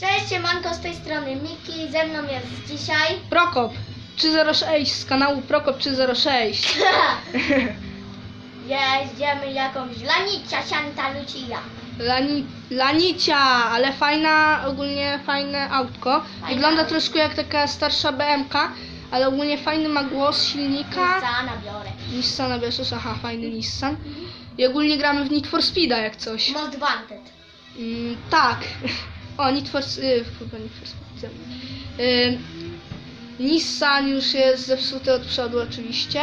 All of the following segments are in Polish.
Cześć, siemanko, z tej strony Miki, ze mną jest dzisiaj... Prokop 306 z kanału Prokop 306. Jeździemy jakąś Lanicia Santa Lucia. Lani, Lanicia, ale fajna, ogólnie fajne autko. Wygląda autko. troszkę jak taka starsza BMK, ale ogólnie fajny ma głos silnika. Nissana biorę. Nissana bierzesz, aha, fajny Nissan. I ogólnie gramy w Need for Speeda jak coś. Most Wanted. Mm, tak. O, Need for, y, chyba Need for Speed. Y, Nissan już jest zepsuty od przodu oczywiście,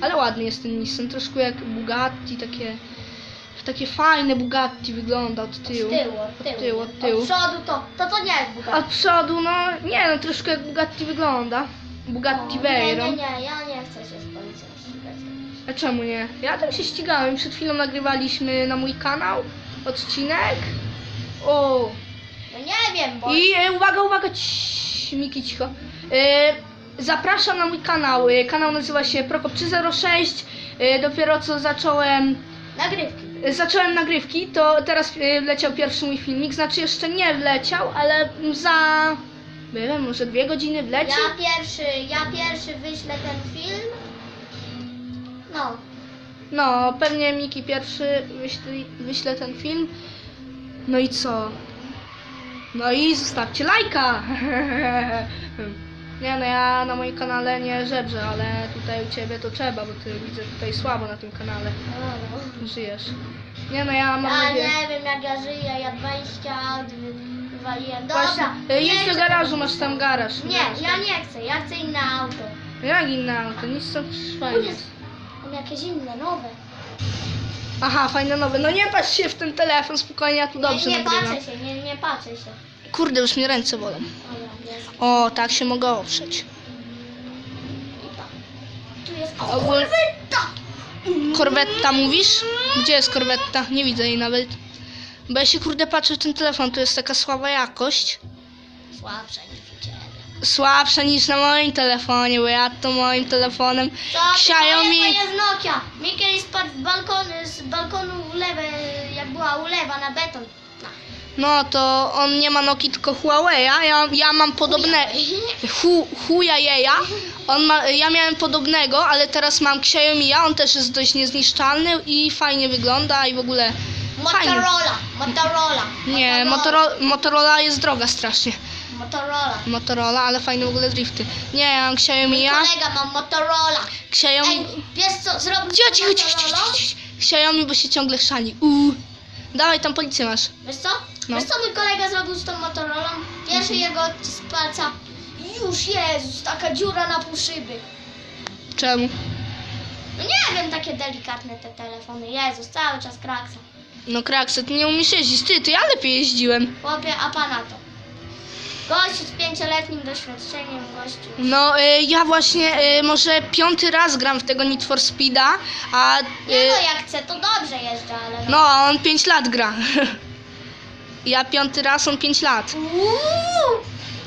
ale ładny jest ten Nissan, troszkę jak Bugatti, takie, takie fajne Bugatti wygląda od Od tyłu. tyłu, od tyłu. tyłu, od tyłu. Od przodu to, to to nie jest Bugatti. Od przodu, no nie no, troszkę jak Bugatti wygląda. Bugatti O, Nie, nie, Veyron. nie, ja nie chcę się z policją ścigać. A czemu nie? Ja tam się ścigałem, przed chwilą nagrywaliśmy na mój kanał odcinek. O, nie wiem, bo... I e, uwaga, uwaga, ciii, Miki cicho. E, zapraszam na mój kanał. E, kanał nazywa się Prokop306. E, dopiero co zacząłem, Nagrywki. e, zacząłem nagrywki, to teraz e, wleciał pierwszy mój filmik. Znaczy jeszcze nie wleciał, ale za, nie wiem, może dwie godziny wleci. Ja pierwszy, ja pierwszy wyślę ten film. No. No, pewnie Miki pierwszy wyśle, wyśle ten film. No i co? No i zostawcie lajka! Nie no, ja na moim kanale nie żebrzę, ale tutaj u ciebie to trzeba, bo ty widzę tutaj słabo na tym kanale O, no. żyjesz. Nie no, ja mam Ja nadzieję... nie wiem jak ja żyję, ja 20 aut wy- wywaliłem. Dobra, Właśnie, e, jedź do garażu, masz tam garaż. Nie, Garaż, ja nie chcę, ja chcę inne auto. Jak inne auto? Nic są O fajnie. jest, mam jakieś inne, nowe. Aha, fajne nowe. No nie patrz się w ten telefon, spokojnie, ja tu dobrze nie, nie nagrywam. patrzę się, nie, nie patrzę się. Kurde, już mnie ręce bolą. Dobra, jest. O, tak się mogę oprzeć. Tu jest Ogól- korweta! Korwetta mówisz? Gdzie jest korwetta? Nie widzę jej nawet. Bo ja się kurde patrzę w ten telefon, to jest taka słaba jakość. Słabsza niż Słabsza niż na moim telefonie, bo ja to moim telefonem Co ty, Xiaomi. to jest Nokia. Mi kiedyś spadł z balkonu, z balkonu w lewe, jak była ulewa na beton. No. No to on nie ma Nokii, tylko Huawei. Ja, ja mam podobne. Hu, Huawei'a. On ma, ja miałem podobnego, ale teraz mam Xiaomi'a. On też jest dość niezniszczalny i fajnie wygląda i w ogóle. Fajnie. Motorola, Motorola. Nie, Motorola, Motorola jest droga strasznie. Motorola. Motorola, ale fajne w ogóle drifty. Nie, ja mam Mój Xiaomi'a. kolega ma Motorola. Xiaomi. Ej, wiesz co zrobił Cicho, z cicho, cicho, cicho, cicho. Xiaomi, bo się ciągle chrzani. Uuu. Dawaj, tam policję masz. Wiesz co? No. Wiesz co mój kolega zrobił z tą Motorolą? Pierwszy jego z palca. Już Jezus, taka dziura na pół szyby. Czemu? No nie wiem, takie delikatne te telefony. Jezus, cały czas kraksa. No Krakset, nie umiesz jeździć. Ty, to ja lepiej jeździłem. Chłopie, a pana to? Gościu z pięcioletnim doświadczeniem, gościu. No, y, ja właśnie y, może piąty raz gram w tego Need for Speeda, a... Y, Nie no, jak chcę, to dobrze jeżdżę, ale no. no, a on 5 lat gra. ja piąty raz, on 5 lat. Uuu!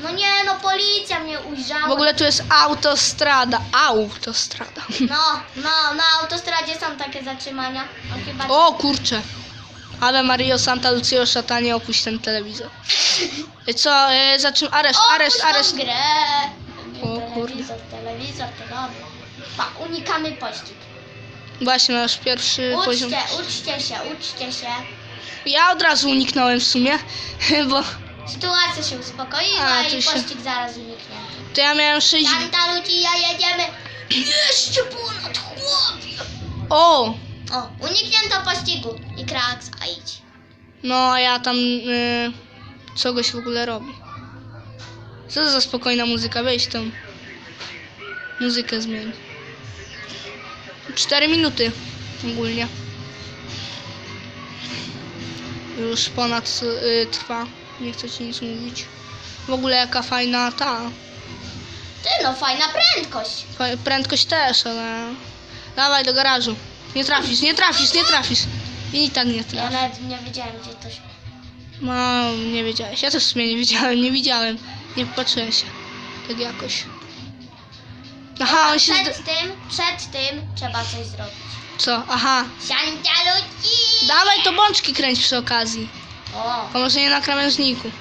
No nie no, policja mnie ujrzała. W ogóle tu jest autostrada. Autostrada. No, no, na autostradzie są takie zatrzymania. No chyba... O kurczę. Ave Mario Santa Lucio szatanie opuść ten telewizor. Y, Co, y, zaczym areszt, O, areszt, areszt. grę. O, telewizor, telewizor, to dobra. Pa, unikamy pościg. Właśnie masz pierwszy poziom. Uczcie, uczcie się, uczcie się. Ja od razu uniknąłem w sumie, bo Sytuacja się uspokoiła A, i się- pościg zaraz uniknie. to ja miałem 6. Santa Lucia, jedziemy. Jeszcze ponad chłopie. O! O, uniknięto pościgu. I kraks, a idź. No a ja tam y, czegoś w ogóle robi. Co za spokojna muzyka? Weź tą muzykę zmień. 4 minuty ogólnie. Już ponad y, trwa. Nie chcę ci nic mówić. W ogóle jaka fajna ta. Ty no, fajna prędkość. Fa- Prędkość też, ale. Dawaj do garażu. Nie trafisz, nie trafisz, nie trafisz. I tak nie Ja trafisz. nawet nie wiedziałem, gdzie to się... No, nie wiedziałeś. Ja też w sumie nie wiedziałem, nie widziałem. Nie patrzyłem się. Tak jakoś. Aha, on się. przed tym, przed tym trzeba coś zrobić. Co? Aha. Santa Lucia! Dawaj to bączki kręć przy okazji. O, A może nie na krawężniku.